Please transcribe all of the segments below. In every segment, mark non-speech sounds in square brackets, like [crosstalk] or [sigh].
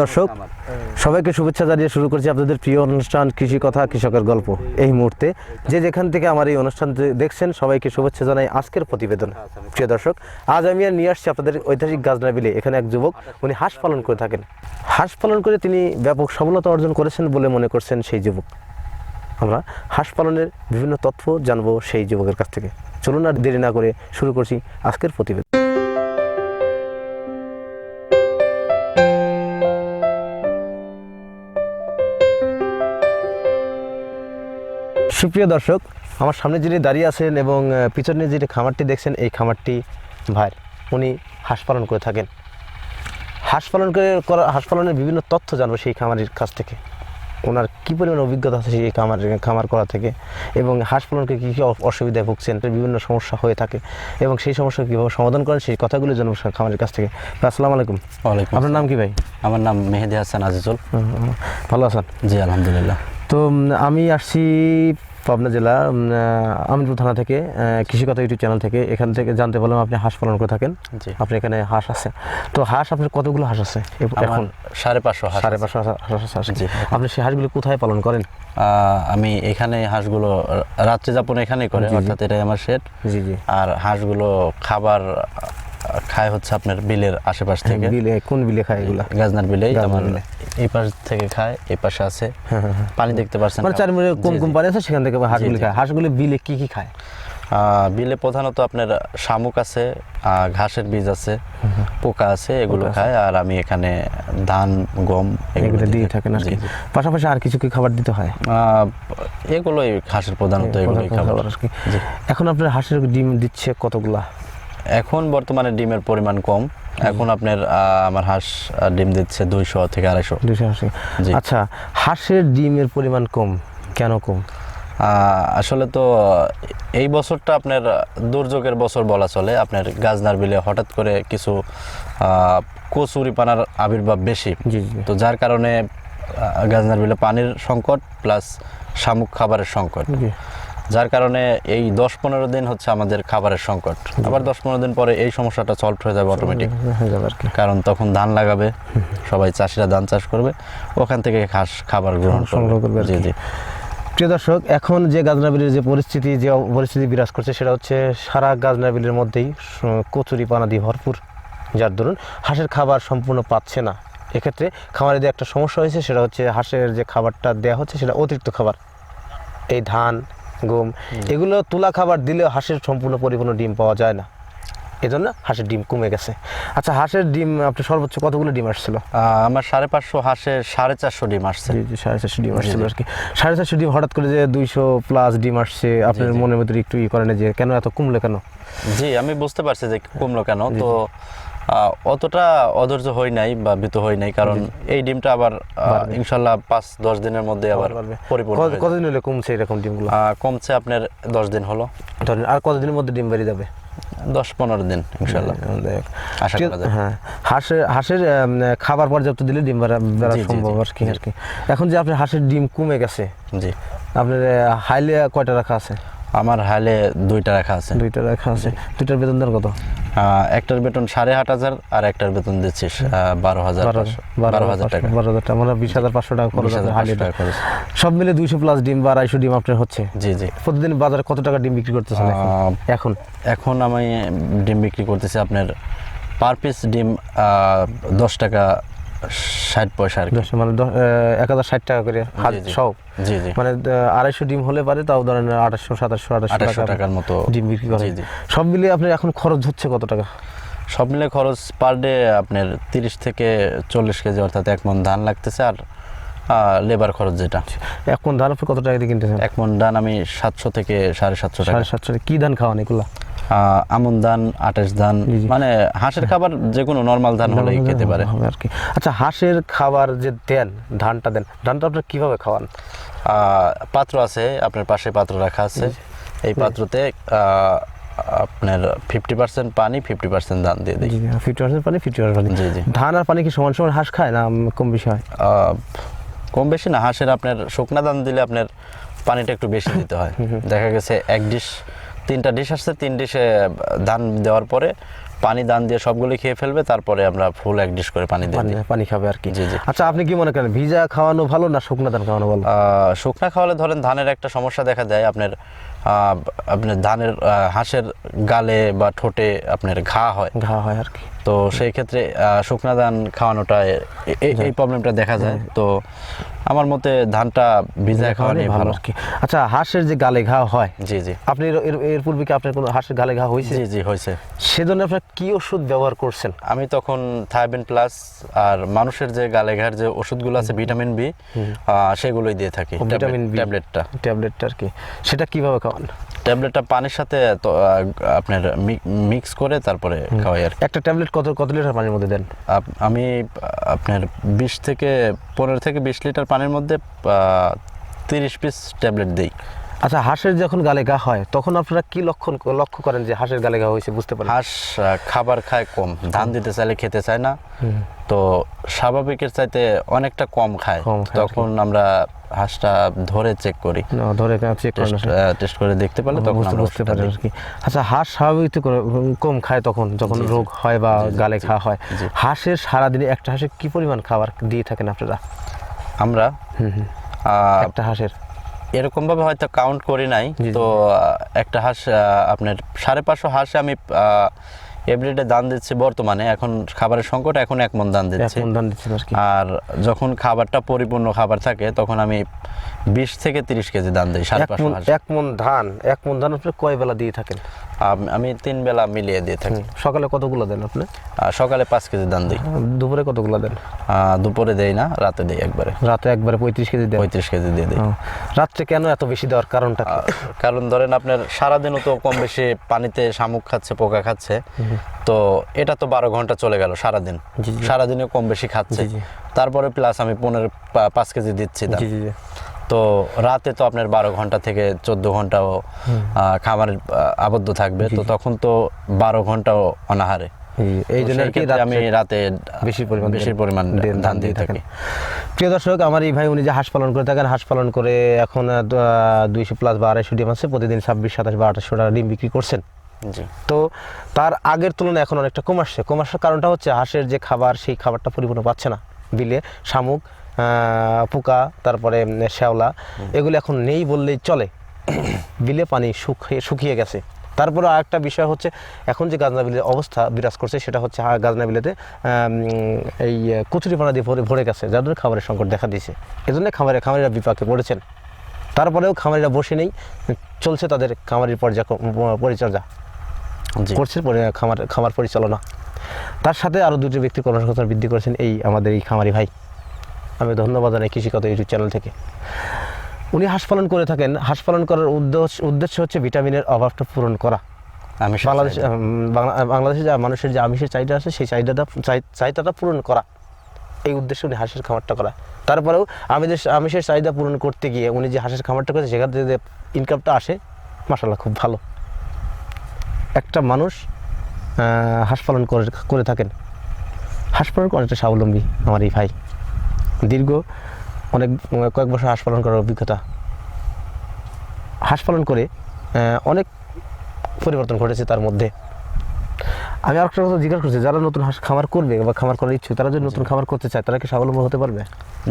দর্শক, সবাইকে শুভেচ্ছা জানিয়ে শুরু করছি আপনাদের প্রিয় অনুষ্ঠান কৃষি কথা, কৃষকের গল্প এই মুহূর্তে। যে যেখান থেকে আমার এই অনুষ্ঠান দেখছেন, সবাইকে শুভেচ্ছা জানাই আজকের প্রতিবেদন। প্রিয় দর্শক, আজ আমি আর নিয়ে আসছি আপনাদের ঐতিহাসিক গাজনা বিলে। এখানে এক যুবক, উনি হাঁস পালন করে থাকেন। হাঁস পালন করে তিনি ব্যাপক সফলতা অর্জন করেছেন বলে মনে করছেন সেই যুবক। আমরা হাঁস পালনের বিভিন্ন তথ্য জানব সেই যুবকের কাছ থেকে। চলুন আর দেরি না করে শুরু করছি আজকের প্রতিবেদন। সুপ্রিয় দর্শক আমার সামনে যিনি দাঁড়িয়ে আছেন এবং পিছনে যে খামারটি দেখছেন এই খামারটি ভাই উনি হাঁস পালন করে থাকেন। হাঁস পালন করে করা হাঁস পালনের বিভিন্ন তথ্য জানব সেই খামারের কাছ থেকে। ওনার কী পরিমাণ অভিজ্ঞতা আছে সেই খামার খামার করা থেকে এবং হাঁস পালনকে কী কী অসুবিধায় ভুগছেন বিভিন্ন সমস্যা হয়ে থাকে এবং সেই সমস্যা কীভাবে সমাধান করেন সেই কথাগুলো জানব খামারের কাছ থেকে। আসসালামু আলাইকুম। ওয়ালাইকুম আপনার নাম কি ভাই? আমার নাম মেহেদি হাসান আজিজুল। ভালো আছেন? জি আলহামদুলিল্লাহ। তো আমি আসছি পাবনা জেলা আমিরপুর থানা থেকে আহ, কৃষিকথা ইউটিউব চ্যানেল থেকে। এখান থেকে জানতে পারলাম আপনি হাঁস পালন করে থাকেন। জি। আপনি এখানে হাঁস আছে। তো হাঁস আপনার কতগুলো হাঁস আছে এখন? সাড়ে পাঁচশো সাড়ে পাঁচশো হাঁস- আছে জি। আপনি সেই হাঁসগুলো কোথায় পালন করেন? আমি এখানে হাঁসগুলো রাত্রি যাপন এখানেই করে। অর্থাৎ এটাই আমার শেড জি জি। আর হাঁসগুলো খাবার খায় হচ্ছে আপনার বিলের আশেপাশ থেকে। বিলে কোন বিলে খায় এগুলা? গাজনার গাজনার আমার বিলে। এই পাশ থেকে খায় এই পাশে আছে। হ্যাঁ, হ্যাঁ, হ্যাঁ। পানি দেখতে পাচ্ছেন মানে চারমুড়ে কোন জি, কোন পানি আছে সেখান থেকে হাঁসগুলি। খায়? হাঁসগুলি বিলে কি কি খায়? বিলে প্রধানত আপনার শামুক আছে ঘাসের বীজ আছে পোকা আছে এগুলো খায়। আর আমি এখানে ধান গম এগুলো দিয়ে। থাকেন আর কি। পাশাপাশি আর কিছু কি খাবার দিতে হয়? আহ, এগুলোই ঘাসের প্রধানত এগুলোই খাবার। খাবার আর কি। এখন আপনার হাঁসের ডিম দিচ্ছে কতগুলা? এখন বর্তমানে ডিমের পরিমাণ কম। এখন আপনার আমার হাঁস ডিম দিচ্ছে দুইশো থেকে আড়াইশো। দুইশো আচ্ছা হাঁসের ডিমের পরিমাণ কম কেন কম? আসলে তো এই বছরটা আপনার দুর্যোগের বছর বলা চলে। আপনার গাজনার বিলে হঠাৎ করে কিছু আহ, কচুরি পানার আবির্ভাব বেশি। তো যার কারণে গাজনার বিলে পানির সংকট প্লাস শামুক খাবারের সংকট। যার কারণে এই দশ পনেরো দিন হচ্ছে আমাদের খাবারের সংকট। আবার দশ পনেরো দিন পরে এই সমস্যাটা সলভ হয়ে যাবে অটোমেটিক হয়ে যাবে আর কারণ তখন ধান লাগাবে সবাই চাষিরা ধান চাষ করবে ওখান থেকে ঘাস খাবার গ্রহণ সংগ্রহ করবে জি জি। প্রিয় দর্শক এখন যে গাজনাবিলের যে পরিস্থিতি যে পরিস্থিতি বিরাজ করছে সেটা হচ্ছে সারা গাজনাবিলের মধ্যেই কচুরি পানা দিয়ে ভরপুর। যার দরুন হাঁসের খাবার সম্পূর্ণ পাচ্ছে না। এক্ষেত্রে খামারে যে একটা সমস্যা হয়েছে সেটা হচ্ছে হাঁসের যে খাবারটা দেওয়া হচ্ছে সেটা অতিরিক্ত খাবার। এই ধান গম এগুলো তুলা খাবার দিলে হাঁসের সম্পূর্ণ পরিপূর্ণ ডিম পাওয়া যায় না। এজন্য হাঁসের ডিম কমে গেছে। আচ্ছা হাঁসের ডিম আপনি সর্বোচ্চ কতগুলো ডিম আসছিল? আমার সাড়ে পাঁচশো হাঁসের সাড়ে চারশো ডিম আসছে। সাড়ে চারশো ডিম আসছিল আর কি। সাড়ে চারশো ডিম হঠাৎ করে যে দুইশো প্লাস ডিম আসছে আপনার মনের ভিতরে একটু ই করেন যে কেন এত কমলো কেন? জি আমি বুঝতে পারছি যে কমলো কেন। তো অতটা অধৈর্য হই নাই বা ভীত হই নাই কারণ এই ডিমটা আবার ইনশাল্লাহ পাঁচ দশ দিনের মধ্যে আবার পরিপূর্ণ হয়ে। কতদিন হলে কমছে এরকম ডিমগুলো? কমছে আপনার দশ দিন হলো। ধরেন আর কতদিনের মধ্যে ডিম বেরিয়ে যাবে? দশ পনেরো দিন ইনশাল্লাহ। যায়। হ্যাঁ হাঁসের হাঁসের খাবার পর্যাপ্ত দিলে ডিম বেড়া বেড়া সম্ভব আর কি আর কি। এখন যে আপনার হাঁসের ডিম কমে গেছে জি। আপনার হাইলে কয়টা রাখা আছে? আমার হাইলে দুইটা রাখা আছে। দুইটা রাখা আছে। দুইটার বেতন দেন কত? একটার বেতন সাড়ে আট হাজার আর একটার বেতন দিচ্ছিস বারো হাজার বারো হাজার টাকা। বারো হাজার টাকা মানে বিশ হাজার পাঁচশো টাকা খরচ টাকা খরচ। সব মিলে দুইশো প্লাস ডিম বা আড়াইশো ডিম আপনার হচ্ছে। জি জি। প্রতিদিন বাজারে কত টাকা ডিম বিক্রি করতেছে এখন? এখন? এখন আমি ডিম বিক্রি করতেছি আপনার পার পিস ডিম দশ টাকা ষাট পয়সা আর দশ মানে এক হাজার ষাট টাকা করে হাত। সব। জি জি। মানে আড়াইশো ডিম হলে পারে তাও ধরেন আঠাশশো সাতাশশো আঠাশশো টাকার মতো। ডিম বিক্রি করে। সব মিলিয়ে আপনার এখন খরচ হচ্ছে কত টাকা? সব মিলে খরচ পার ডে আপনার তিরিশ থেকে চল্লিশ কেজি অর্থাৎ এক মন ধান লাগতেছে আর লেবার খরচ যেটা। এখন ধান আপনি কত টাকা দিয়ে কিনতেছেন? এক মন ধান আমি সাতশো থেকে সাড়ে সাতশো টাকা। সাড়ে সাতশো। কি ধান খাওয়ান এগুলা? আমন ধান আঠাশ ধান। মানে হাঁসের খাবার যে কোনো নর্মাল ধান হলেই খেতে পারে। আর কি আচ্ছা হাঁসের খাবার যে দেন ধানটা দেন ধানটা আপনার কীভাবে খাওয়ান? পাত্র আছে আপনার পাশে পাত্র রাখা আছে। এই পাত্রতে আপনার ফিফটি পার্সেন্ট পানি ফিফটি পার্সেন্ট ধান দিয়ে দিই। ফিফটি পার্সেন্ট পানি ফিফটি পার্সেন্ট জি জি। ধান আর পানি কি সমান সমান হাঁস খায় না কম বেশি হয়? কম বেশি না হাঁসের আপনার শুকনা ধান দিলে আপনার পানিটা একটু বেশি [laughs] দিতে হয়। দেখা গেছে এক ডিশ তিনটা ডিশ আসছে তিন ডিশে ধান দেওয়ার পরে পানি দান দিয়ে সবগুলো খেয়ে ফেলবে তারপরে আমরা ফুল এক ডিশ করে পানি দিয়ে পানি খাবে আর কি। জি, জি। আচ্ছা আপনি কি মনে করেন ভিজা খাওয়ানো ভালো না শুকনা ধান খাওয়ানো ভালো? শুকনা খাওয়ালে ধরেন ধানের একটা সমস্যা দেখা দেয় আপনার আপনার ধানের হাঁসের গালে বা ঠোঁটে আপনার ঘা হয়। ঘা হয় আর কি। তো সেই ক্ষেত্রে শুকনা ধান খাওয়ানোটা এই প্রবলেমটা দেখা যায়। তো আমার মতে ধানটা ভিজায় খাওয়ানো ভালো। আর কি আচ্ছা হাঁসের যে গালে ঘা হয় জি জি। আপনি এর- পূর্বে কি আপনার কোনো হাঁসের গালে ঘা হয়েছে? জি জি হয়েছে। সেজন্য আপনার কি ওষুধ ব্যবহার করছেন? আমি তখন থায়াবিন প্লাস আর মানুষের যে গালে ঘার যে ওষুধগুলো আছে ভিটামিন বি সেগুলোই দিয়ে থাকি ভিটামিন বি। ট্যাবলেটটা। ট্যাবলেটটা আর কি। সেটা কীভাবে খাওয়ান? ট্যাবলেটটা পানির সাথে আপনার মিক্স করে তারপরে খাওয়াই আর একটা ট্যাবলেট কত কত লিটার পানির মধ্যে দেন? আমি আপনার বিশ থেকে পনেরো থেকে বিশ লিটার পানির মধ্যে তিরিশ পিস ট্যাবলেট দিই। আচ্ছা হাঁসের যখন গালে গা হয় তখন আপনারা কি লক্ষণ লক্ষ্য করেন যে হাঁসের গালে গা হয়েছে বুঝতে পারেন হাঁস খাবার খায় কম। ধান দিতে চাইলে খেতে চায় না। তো স্বাভাবিকের চাইতে অনেকটা কম খায়। কি। তখন আমরা হাঁসটা ধরে চেক করি। ধরে টেস্ট করে দেখতে পারলে তখন বুঝতে দিই। আর কি। আচ্ছা হাঁস স্বাভাবিক কম খায় তখন যখন। রোগ হয় বা গালে ঘা হয়। হাঁসের সারাদিনে একটা হাঁসে কি পরিমাণ খাবার দিয়ে থাকেন আপনারা? আমরা একটা হাঁসের? এরকম ভাবে হয়তো কাউন্ট করি নাই। তো একটা হাঁস আপনার সাড়ে পাঁচশো হাঁস আমি এভরিডে দান দিচ্ছি বর্তমানে। এখন খাবারের সংকট এখন এক মন দান দিচ্ছে। আর যখন খাবারটা পরিপূর্ণ খাবার থাকে তখন আমি বিশ থেকে তিরিশ কেজি দান দিই সাড়ে পাঁচশো এক মন ধান এক মন ধান আপনি কয় বেলা দিয়ে থাকেন? আম- তিন বেলা মিলিয়ে দিয়ে থাকি। সকালে কতগুলো দেন আপনি? সকালে পাঁচ কেজি দান দিই। দুপুরে কতগুলো দেন? দুপুরে দেই না রাতে দেই একবারে। রাতে একবারে পঁয়ত্রিশ কেজি দেন? পঁয়ত্রিশ কেজি দিয়ে দিই। রাত্রে কেন এত বেশি দেওয়ার কারণটা কারণ ধরেন আপনার সারাদিনও তো কম বেশি পানিতে শামুক খাচ্ছে পোকা খাচ্ছে। তো এটা তো বারো ঘণ্টা চলে গেল সারাদিন। সারাদিনে কম বেশি খাচ্ছে। তারপরে প্লাস আমি পনেরো পাঁচ কেজি দিচ্ছি তো রাতে তো আপনার বারো ঘণ্টা থেকে চোদ্দ ঘন্টাও খামারে আবদ্ধ থাকবে। তো তখন তো বারো ঘন্টাও অনাহারে। এই জন্য কি আমি রাতে বেশি পরিমাণ বেশি পরিমাণ ধান দিয়ে থাকি। প্রিয় দর্শক আমার এই ভাই উনি যে হাঁস পালন করে থাকেন হাঁস পালন করে এখন দুইশো প্লাস বা আড়াইশো ডিম আছে। প্রতিদিন ছাব্বিশ সাতাশ বা আঠাশশো টাকা ডিম বিক্রি করছেন। তো তার আগের তুলনায় এখন অনেকটা কম আসছে। কম আসার কারণটা হচ্ছে হাঁসের যে খাবার সেই খাবারটা পরিপূর্ণ পাচ্ছে না। বিলে শামুক পোকা তারপরে শ্যাওলা এগুলো এখন নেই বললেই চলে। বিলে পানি শুকিয়ে শুকিয়ে গেছে। তারপরে আরেকটা বিষয় হচ্ছে এখন যে গাজনা বিলের অবস্থা বিরাজ করছে সেটা হচ্ছে হা- গাজনা বিলেতে এই কচুরি পানা দিয়ে ভরে ভরে গেছে যার জন্য খাবারের সংকট দেখা দিয়েছে। এজন্য খামারে খামারিরা বিপাকে পড়েছেন। তারপরেও খামারিরা বসে নেই চলছে তাদের খামারির পর্যা পরিচর্যা। করছে খামার খামার পরিচালনা। তার সাথে আরও দুটি ব্যক্তি কর্মসংস্থান বৃদ্ধি করেছেন এই আমাদের এই খামারি ভাই। আমি ধন্যবাদ জানাই কৃষিগত ইউটিউব চ্যানেল থেকে। উনি হাঁস পালন করে থাকেন। হাঁস পালন করার উদ্দেশ্য উদ্দেশ্য হচ্ছে ভিটামিনের অভাবটা পূরণ করা। আমি বাংলাদেশ বাংলা- বাংলাদেশে যা মানুষের যে আমিষের চাহিদা আছে সেই চাহিদাটা চাহিদাটা পূরণ করা। এই উদ্দেশ্যে উনি হাঁসের খামারটা করা। তারপরেও আমিষের আমিষের চাহিদা পূরণ করতে গিয়ে উনি যে হাঁসের খামারটা করেছে সেখান থেকে যে ইনকামটা আসে মাসাল্লাহ খুব ভালো। একটা মানুষ হাঁস পালন করে করে থাকেন। হাঁস পালন করে একটা স্বাবলম্বী আমার এই ভাই। দীর্ঘ অনেক কয়েক বছর হাঁস পালন করার অভিজ্ঞতা। হাঁস পালন করে অনেক পরিবর্তন ঘটেছে তার মধ্যে। আমি আরেকটা কথা জিজ্ঞাসা করছি যারা নতুন হাঁস খামার করবে বা খামার করার ইচ্ছুক তারা যদি নতুন খামার করতে চায় তারা কি স্বাবলম্বী হতে পারবে?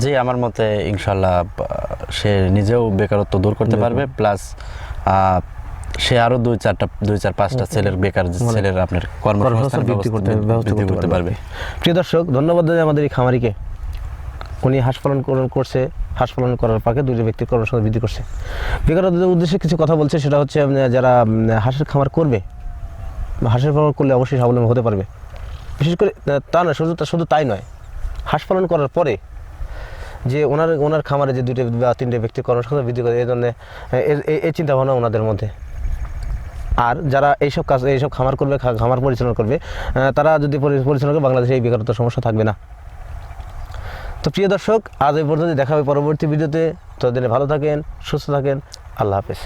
জি আমার মতে ইনশাল্লাহ সে নিজেও বেকারত্ব দূর করতে পারবে প্লাস সে আরও দুই চারটা দুই চার পাঁচটা ছেলের বেকার ছেলের আপনার কর্মসংস্থান বৃদ্ধি করতে পারবে। প্রিয় দর্শক ধন্যবাদ আমাদের এই খামারিকে। উনি হাঁস পালন কর- করছে হাঁস পালন করার পাকে দুটো ব্যক্তির কর্মসংস্থান বৃদ্ধি করছে। বেকারত্বের উদ্দেশ্যে কিছু কথা বলছে, সেটা হচ্ছে যারা হাঁসের খামার করবে, হাঁসের পালন করলে অবশ্যই স্বাবলম্বী হতে পারবে। বিশেষ করে তা নয়, শুধু শুধু তাই নয় হাঁস পালন করার পরে যে ওনার ওনার খামারে যে দুটো বা তিনটে ব্যক্তির কর্মসংস্থান বৃদ্ধি করে, এই জন্য এই চিন্তা ভাবনা ওনাদের মধ্যে। আর যারা এইসব কাজ, এইসব খামার করবে খামার পরিচালনা করবে তারা যদি পরিচালনা করে, বাংলাদেশে এই বেকারত্ব সমস্যা থাকবে না। তো প্রিয় দর্শক, আজ এই পর্যন্ত দেখা হবে পরবর্তী ভিডিওতে। ততদিনে ভালো থাকেন, সুস্থ থাকেন। আল্লাহ হাফেজ।